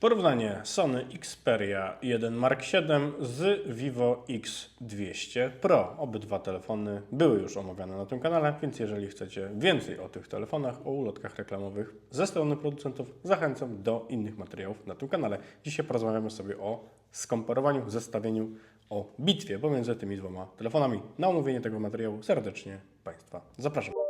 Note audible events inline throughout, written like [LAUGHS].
Porównanie Sony Xperia 1 Mark VII z Vivo X200 Pro. Obydwa telefony były już omawiane na tym kanale, więc jeżeli chcecie więcej o tych telefonach, o ulotkach reklamowych ze strony producentów, zachęcam do innych materiałów na tym kanale. Dzisiaj porozmawiamy sobie o skomparowaniu, zestawieniu, o bitwie pomiędzy tymi dwoma telefonami. Na omówienie tego materiału serdecznie Państwa zapraszam.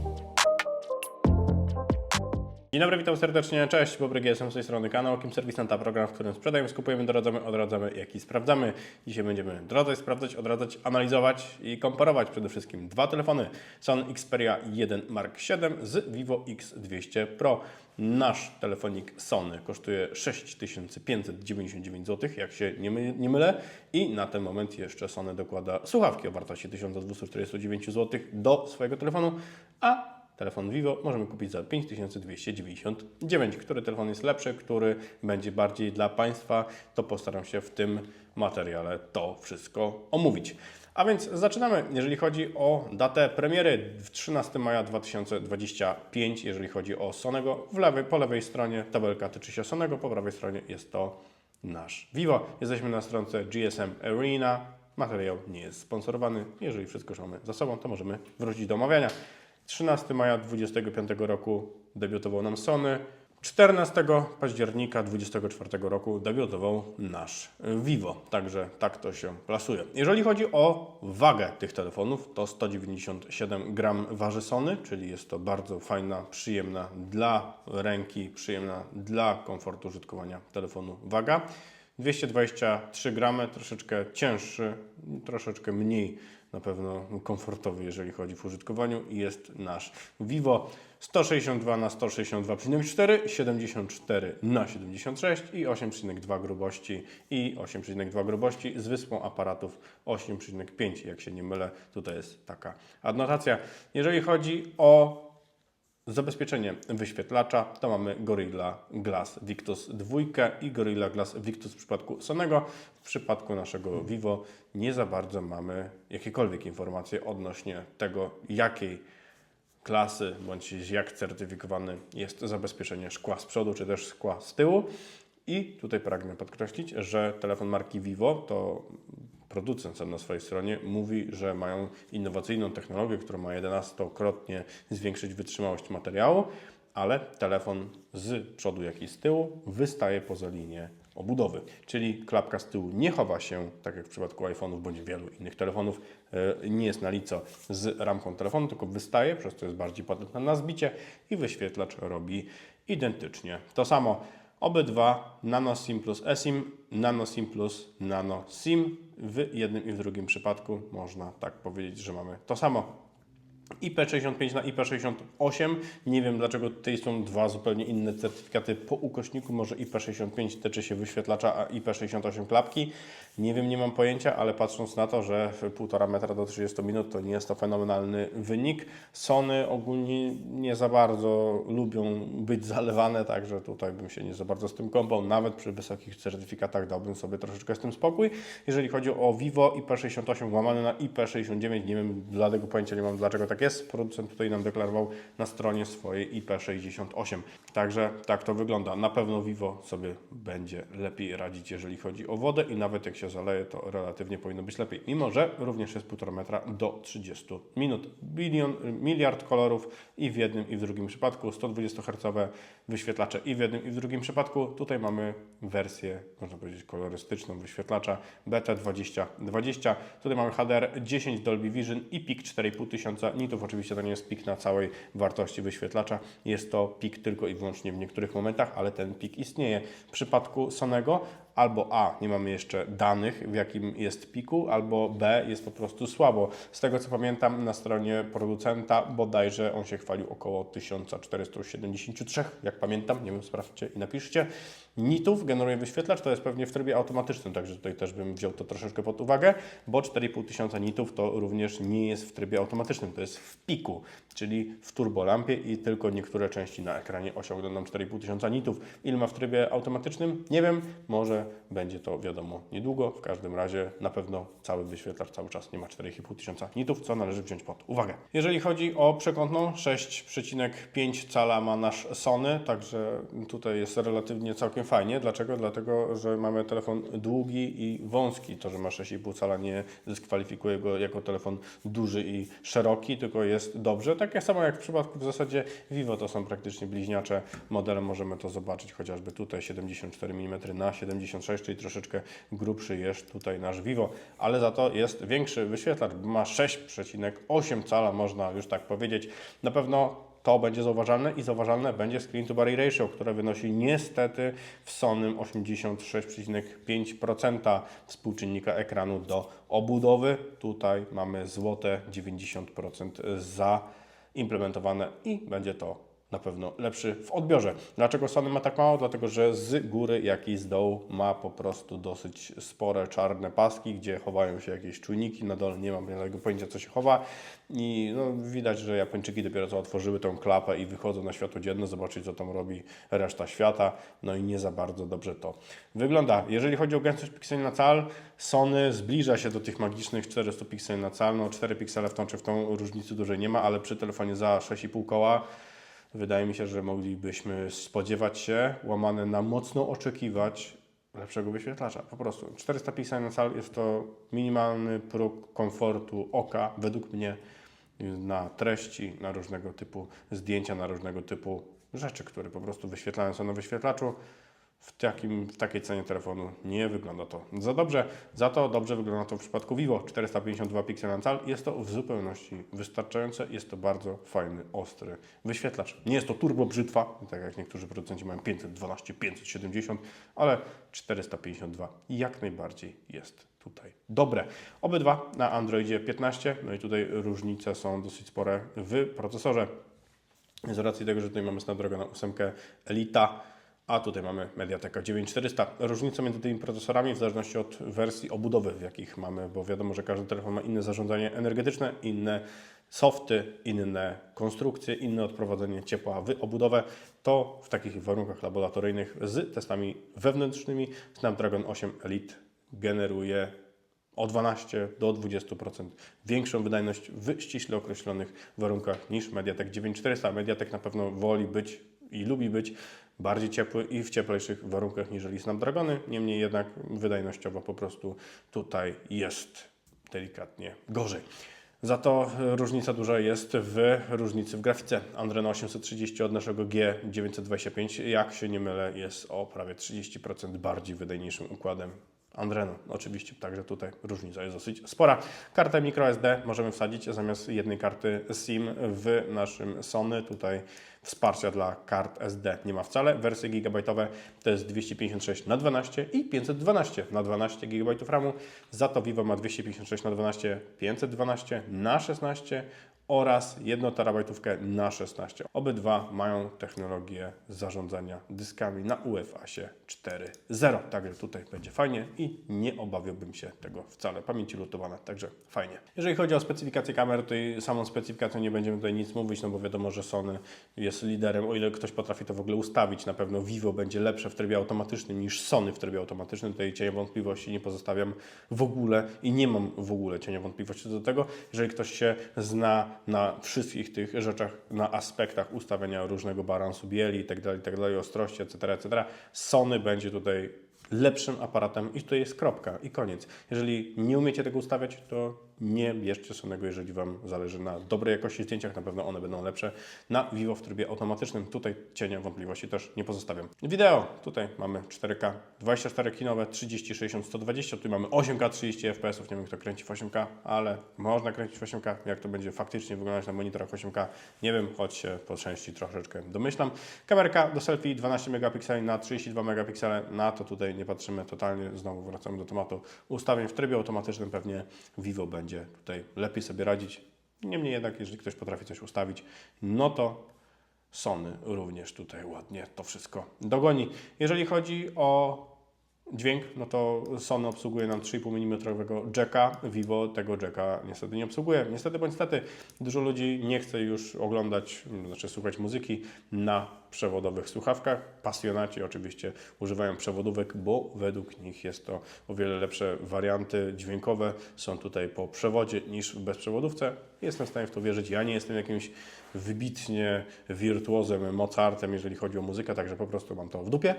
Dzień dobry, witam serdecznie. Cześć, Bobryk, jestem z tej strony kanał Kim Serwisanta, program, w którym sprzedajemy, skupujemy, doradzamy, odradzamy, jak i sprawdzamy. Dzisiaj będziemy doradzać, sprawdzać, odradzać, analizować i komparować przede wszystkim dwa telefony. Sony Xperia 1 Mark VII z Vivo X200 Pro. Nasz telefonik Sony kosztuje 6599 zł, jak się nie, my, nie mylę. I na ten moment jeszcze Sony dokłada słuchawki o wartości 1249 zł do swojego telefonu, a Telefon Vivo możemy kupić za 5299. Który telefon jest lepszy, który będzie bardziej dla Państwa, to postaram się w tym materiale to wszystko omówić. A więc zaczynamy, jeżeli chodzi o datę premiery w 13 maja 2025, jeżeli chodzi o Sonego. W lewej, po lewej stronie tabelka tyczy się Sonego, po prawej stronie jest to nasz Vivo. Jesteśmy na stronce GSM Arena. Materiał nie jest sponsorowany. Jeżeli wszystko mamy za sobą, to możemy wrócić do omawiania. 13 maja 2025 roku debiutował nam Sony. 14 października 2024 roku debiutował nasz Vivo. Także tak to się plasuje. Jeżeli chodzi o wagę tych telefonów, to 197 gram waży Sony, czyli jest to bardzo fajna, przyjemna dla ręki, przyjemna dla komfortu użytkowania telefonu waga. 223 gramy, troszeczkę cięższy, troszeczkę mniej na pewno komfortowy, jeżeli chodzi w użytkowaniu i jest nasz Vivo. 162 na 162,4, 74 na 76 i 8,2 grubości. I 8,2 grubości z wyspą aparatów 8,5, jak się nie mylę, tutaj jest taka adnotacja. Jeżeli chodzi o Zabezpieczenie wyświetlacza to mamy Gorilla Glass Victus 2 i Gorilla Glass Victus w przypadku Sonego. W przypadku naszego Vivo nie za bardzo mamy jakiekolwiek informacje odnośnie tego, jakiej klasy bądź jak certyfikowany jest zabezpieczenie szkła z przodu czy też szkła z tyłu. I tutaj pragnę podkreślić, że telefon marki Vivo to producent sam na swojej stronie mówi, że mają innowacyjną technologię, która ma 11-krotnie zwiększyć wytrzymałość materiału, ale telefon z przodu, jak i z tyłu wystaje poza linię obudowy. Czyli klapka z tyłu nie chowa się, tak jak w przypadku iPhone'ów bądź wielu innych telefonów, e, nie jest na lico z ramką telefonu, tylko wystaje, przez to jest bardziej podatna na zbicie i wyświetlacz robi identycznie to samo. Obydwa Nano SIM plus eSIM, Nano SIM plus Nano SIM. W jednym i w drugim przypadku można tak powiedzieć, że mamy to samo. IP65 na IP68. Nie wiem dlaczego tutaj są dwa zupełnie inne certyfikaty po ukośniku. Może IP65 tyczy się wyświetlacza, a IP68 klapki. Nie wiem, nie mam pojęcia, ale patrząc na to, że 1,5 metra do 30 minut to nie jest to fenomenalny wynik. Sony ogólnie nie za bardzo lubią być zalewane, także tutaj bym się nie za bardzo z tym kąpał. Nawet przy wysokich certyfikatach dałbym sobie troszeczkę z tym spokój. Jeżeli chodzi o Vivo IP68 łamane na IP69, nie wiem, dlatego pojęcia nie mam dlaczego tak jest. Producent tutaj nam deklarował na stronie swojej IP68. Także tak to wygląda. Na pewno Vivo sobie będzie lepiej radzić, jeżeli chodzi o wodę i nawet jak się zaleje, to relatywnie powinno być lepiej. Mimo, że również jest 1,5 metra do 30 minut. Bilion, miliard kolorów i w jednym i w drugim przypadku. 120 Hz wyświetlacze i w jednym i w drugim przypadku. Tutaj mamy wersję, można powiedzieć, kolorystyczną wyświetlacza BT2020. Tutaj mamy HDR 10 Dolby Vision i pik 4500 nitów. Oczywiście to nie jest pik na całej wartości wyświetlacza. Jest to pik tylko i wyłącznie w niektórych momentach, ale ten pik istnieje. W przypadku Sonego albo A, nie mamy jeszcze danych, w jakim jest piku, albo B, jest po prostu słabo. Z tego co pamiętam, na stronie producenta bodajże on się chwalił około 1473, jak pamiętam, nie wiem, sprawdźcie i napiszcie. Nitów generuje wyświetlacz, to jest pewnie w trybie automatycznym, także tutaj też bym wziął to troszeczkę pod uwagę, bo 4,5 tysiąca nitów to również nie jest w trybie automatycznym, to jest w piku, czyli w turbolampie i tylko niektóre części na ekranie osiągną nam 4,5 tysiąca nitów. Ile ma w trybie automatycznym? Nie wiem, może będzie to wiadomo niedługo, w każdym razie na pewno cały wyświetlacz cały czas nie ma 4,5 tysiąca nitów, co należy wziąć pod uwagę. Jeżeli chodzi o przekątną, 6,5 cala ma nasz Sony, także tutaj jest relatywnie całkiem fajnie. Dlaczego? Dlatego, że mamy telefon długi i wąski. To, że ma 6,5 cala nie dyskwalifikuje go jako telefon duży i szeroki, tylko jest dobrze. Takie samo jak w przypadku w zasadzie Vivo, to są praktycznie bliźniacze modele. Możemy to zobaczyć chociażby tutaj 74 mm na 76, czyli troszeczkę grubszy jest tutaj nasz Vivo, ale za to jest większy wyświetlacz, ma 6,8 cala, można już tak powiedzieć. Na pewno to będzie zauważalne i zauważalne będzie screen to body ratio, które wynosi niestety w Sonym 86,5% współczynnika ekranu do obudowy. Tutaj mamy złote 90% zaimplementowane i będzie to na pewno lepszy w odbiorze. Dlaczego Sony ma tak mało? Dlatego, że z góry, jak i z dołu ma po prostu dosyć spore czarne paski, gdzie chowają się jakieś czujniki. Na dole nie mam żadnego pojęcia, co się chowa. I no, widać, że Japończyki dopiero co otworzyły tą klapę i wychodzą na światło dzienne, zobaczyć, co tam robi reszta świata. No i nie za bardzo dobrze to wygląda. Jeżeli chodzi o gęstość pikseli na cal, Sony zbliża się do tych magicznych 400 pikseli na cal. No 4 piksele w tą czy w tą różnicy dużej nie ma, ale przy telefonie za 6,5 koła Wydaje mi się, że moglibyśmy spodziewać się, łamane na mocno oczekiwać lepszego wyświetlacza. Po prostu 400 pikseli na cal jest to minimalny próg komfortu oka, według mnie, na treści, na różnego typu zdjęcia, na różnego typu rzeczy, które po prostu wyświetlają są na wyświetlaczu. W, takim, w takiej cenie telefonu nie wygląda to za dobrze. Za to dobrze wygląda to w przypadku Vivo 452 piksele na cal. Jest to w zupełności wystarczające. Jest to bardzo fajny, ostry wyświetlacz. Nie jest to turbo brzytwa, tak jak niektórzy producenci mają 512, 570, ale 452 jak najbardziej jest tutaj dobre. Obydwa na Androidzie 15, no i tutaj różnice są dosyć spore w procesorze. Z racji tego, że tutaj mamy Snapdragon 8 Elita, a tutaj mamy Mediateka 9400. Różnica między tymi procesorami w zależności od wersji obudowy, w jakich mamy, bo wiadomo, że każdy telefon ma inne zarządzanie energetyczne, inne softy, inne konstrukcje, inne odprowadzenie ciepła w obudowę. To w takich warunkach laboratoryjnych z testami wewnętrznymi Snapdragon 8 Elite generuje o 12 do 20% większą wydajność w ściśle określonych warunkach niż Mediatek 9400. Mediatek na pewno woli być i lubi być bardziej ciepły i w cieplejszych warunkach niżeli Snapdragony. Niemniej jednak wydajnościowo po prostu tutaj jest delikatnie gorzej. Za to różnica duża jest w różnicy w grafice. Adreno 830 od naszego G925, jak się nie mylę, jest o prawie 30% bardziej wydajniejszym układem Andreno. Oczywiście także tutaj różnica jest dosyć spora. Kartę microSD możemy wsadzić zamiast jednej karty SIM w naszym Sony. Tutaj wsparcia dla kart SD nie ma wcale. Wersje gigabajtowe to jest 256 na 12 i 512 na 12 GB RAMu. Za to Vivo ma 256 na 12, 512 na 16 oraz 1 terabajtówkę na 16. Obydwa mają technologię zarządzania dyskami na UFASie 4.0. Także tutaj będzie fajnie i nie obawiałbym się tego wcale. Pamięci lutowane, także fajnie. Jeżeli chodzi o specyfikację kamer, to samą specyfikacją nie będziemy tutaj nic mówić, no bo wiadomo, że Sony jest liderem. O ile ktoś potrafi to w ogóle ustawić, na pewno Vivo będzie lepsze w trybie automatycznym niż Sony w trybie automatycznym. Tutaj cienia wątpliwości nie pozostawiam w ogóle i nie mam w ogóle cienia wątpliwości do tego. Jeżeli ktoś się zna na wszystkich tych rzeczach, na aspektach ustawiania różnego balansu bieli i tak dalej, i tak ostrości, etc., etc., Sony będzie tutaj lepszym aparatem i tutaj jest kropka i koniec. Jeżeli nie umiecie tego ustawiać, to nie bierzcie Sonego, jeżeli Wam zależy na dobrej jakości zdjęciach, na pewno one będą lepsze. Na Vivo w trybie automatycznym, tutaj cienia wątpliwości też nie pozostawiam. Wideo, tutaj mamy 4K, 24 kinowe, 30, 60, 120, tutaj mamy 8K, 30 fps, nie wiem kto kręci w 8K, ale można kręcić w 8K, jak to będzie faktycznie wyglądać na monitorach 8K, nie wiem, choć się po części troszeczkę domyślam. Kamerka do selfie 12 megapikseli na 32 megapiksele, na to tutaj nie patrzymy totalnie, znowu wracamy do tematu ustawień w trybie automatycznym, pewnie Vivo będzie tutaj lepiej sobie radzić. Niemniej jednak, jeżeli ktoś potrafi coś ustawić, no to Sony również tutaj ładnie to wszystko dogoni. Jeżeli chodzi o Dźwięk, no to Sony obsługuje nam 3,5 mm jacka, Vivo tego jacka niestety nie obsługuje. Niestety bądź niestety dużo ludzi nie chce już oglądać, znaczy słuchać muzyki na przewodowych słuchawkach. Pasjonaci oczywiście używają przewodówek, bo według nich jest to o wiele lepsze warianty dźwiękowe są tutaj po przewodzie niż w bezprzewodówce. Jestem w stanie w to wierzyć. Ja nie jestem jakimś wybitnie wirtuozem, Mozartem, jeżeli chodzi o muzykę, także po prostu mam to w dupie.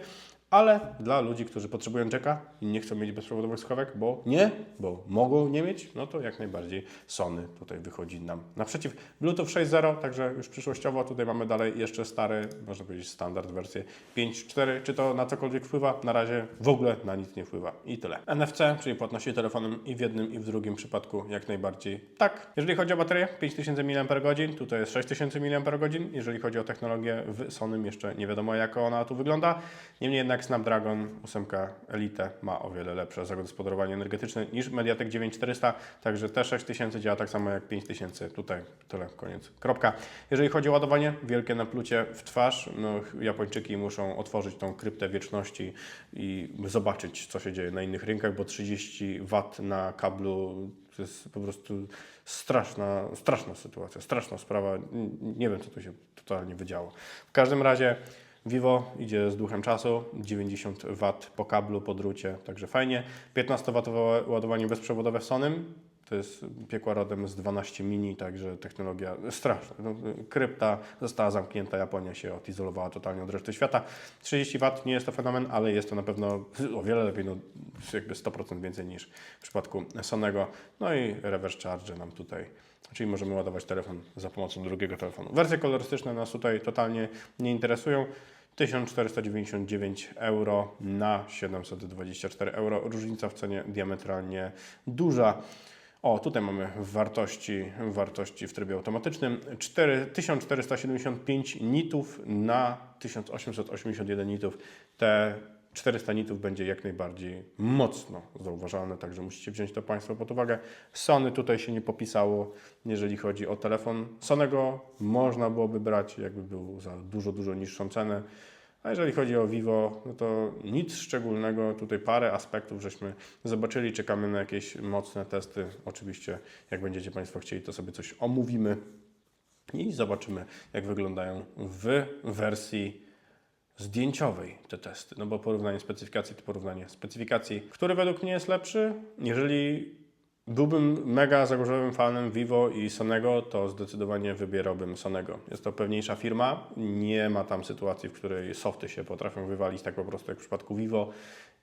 Ale dla ludzi, którzy potrzebują jacka i nie chcą mieć bezprzewodowych słuchawek, bo nie, bo mogą nie mieć, no to jak najbardziej Sony tutaj wychodzi nam naprzeciw. Bluetooth 6.0, także już przyszłościowo tutaj mamy dalej jeszcze stary, można powiedzieć standard wersję 5.4. Czy to na cokolwiek wpływa? Na razie w ogóle na nic nie wpływa. I tyle. NFC, czyli płatności telefonem i w jednym i w drugim przypadku jak najbardziej tak. Jeżeli chodzi o baterię, 5000 mAh, tutaj jest 6000 mAh. Jeżeli chodzi o technologię w Sony, jeszcze nie wiadomo jak ona tu wygląda. Niemniej jednak Snapdragon 8 Elite ma o wiele lepsze zagospodarowanie energetyczne niż Mediatek 9400, także te 6000 działa tak samo jak 5000. Tutaj tyle, koniec, kropka. Jeżeli chodzi o ładowanie, wielkie naplucie w twarz. No, Japończyki muszą otworzyć tą kryptę wieczności i zobaczyć, co się dzieje na innych rynkach, bo 30 W na kablu to jest po prostu straszna, straszna sytuacja, straszna sprawa. Nie wiem, co tu się totalnie wydziało. W każdym razie Vivo idzie z duchem czasu, 90 W po kablu, po drucie, także fajnie. 15W ładowanie bezprzewodowe Sonym, to jest piekła rodem z 12 mini, także technologia straszna. No, krypta została zamknięta, Japonia się odizolowała totalnie od reszty świata. 30 W nie jest to fenomen, ale jest to na pewno o wiele lepiej, no jakby 100% więcej niż w przypadku Sonego. No i reverse charge nam tutaj Czyli możemy ładować telefon za pomocą drugiego telefonu. Wersje kolorystyczne nas tutaj totalnie nie interesują. 1499 euro na 724 euro. Różnica w cenie diametralnie duża. O, tutaj mamy wartości, wartości w trybie automatycznym. 4, 1475 nitów na 1881 nitów. Te 400 nitów będzie jak najbardziej mocno zauważalne, także musicie wziąć to Państwo pod uwagę. Sony tutaj się nie popisało, jeżeli chodzi o telefon. Sonego można byłoby brać, jakby był za dużo, dużo niższą cenę. A jeżeli chodzi o Vivo, no to nic szczególnego. Tutaj parę aspektów żeśmy zobaczyli. Czekamy na jakieś mocne testy. Oczywiście, jak będziecie Państwo chcieli, to sobie coś omówimy i zobaczymy, jak wyglądają w wersji zdjęciowej te testy. No bo porównanie specyfikacji to porównanie specyfikacji. Który według mnie jest lepszy? Jeżeli byłbym mega zagorzałym fanem Vivo i Sonego, to zdecydowanie wybierałbym Sonego. Jest to pewniejsza firma, nie ma tam sytuacji, w której softy się potrafią wywalić tak po prostu jak w przypadku Vivo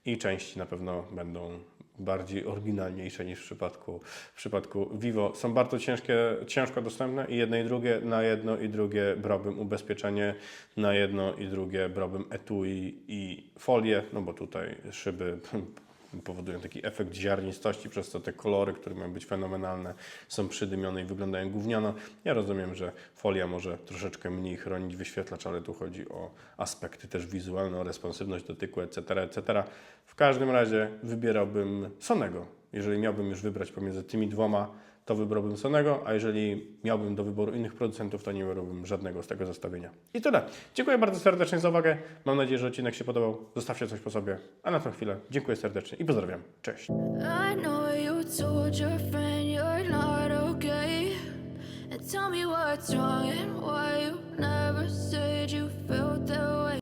i części na pewno będą bardziej oryginalniejsze niż w przypadku, w przypadku Vivo. Są bardzo ciężkie, ciężko dostępne i jedno i drugie, na jedno i drugie brałbym ubezpieczenie, na jedno i drugie brałbym etui i folię, no bo tutaj szyby [LAUGHS] powodują taki efekt ziarnistości, przez co te kolory, które mają być fenomenalne, są przydymione i wyglądają gówniano. Ja rozumiem, że folia może troszeczkę mniej chronić wyświetlacz, ale tu chodzi o aspekty też wizualne, o responsywność dotyku, etc., etc. W każdym razie wybierałbym Sonego. Jeżeli miałbym już wybrać pomiędzy tymi dwoma, to wybrałbym Sonego, a jeżeli miałbym do wyboru innych producentów, to nie wybrałbym żadnego z tego zestawienia. I tyle. Dziękuję bardzo serdecznie za uwagę. Mam nadzieję, że odcinek się podobał. Zostawcie coś po sobie. A na tę chwilę dziękuję serdecznie i pozdrawiam. Cześć.